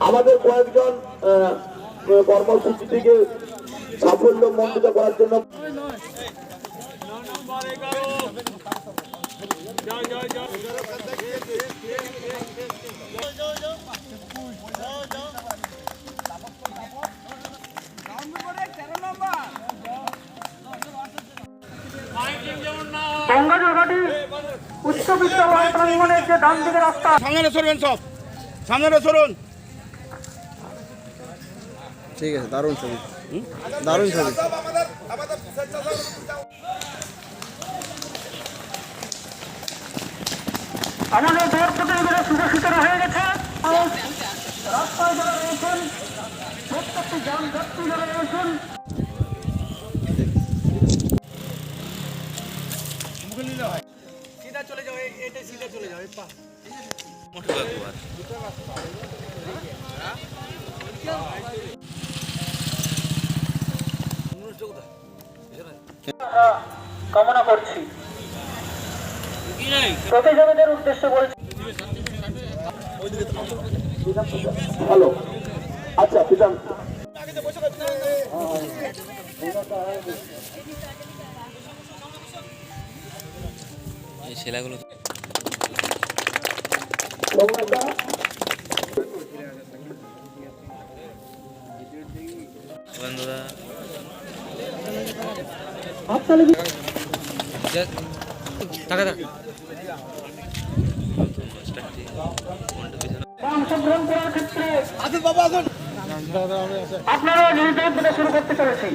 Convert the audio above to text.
আমাদের কয়েকজন আহ, কর্মসূচি থেকে সাফল্য মন্ডিত করার জন্য গঙ্গাজলঘাটি উচ্চ বিদ্যালয় প্রাঙ্গণের যে ডান দিকে রাস্তা সামনে সরবেন সব। সামনে সরুন। ঠিক আছে দারুণ ছবি। দারুণ ছবি। আমাদের দৌড় প্রতিযোগিতা সুরক্ষিতরা হয়ে গেছে। রাস্তায় যারা রয়েছেন প্রত্যেকটি যান যাত্রী যারা রয়েছেন আমরা কামনা করছি। প্রতিযোগীদের উদ্দেশ্যে বলছি হ্যালো। আচ্ছা পিতাম। এই বন্ধুরা ক্ষেত্রে আপনারা নিজেদের থেকে শুরু করতে চলেছি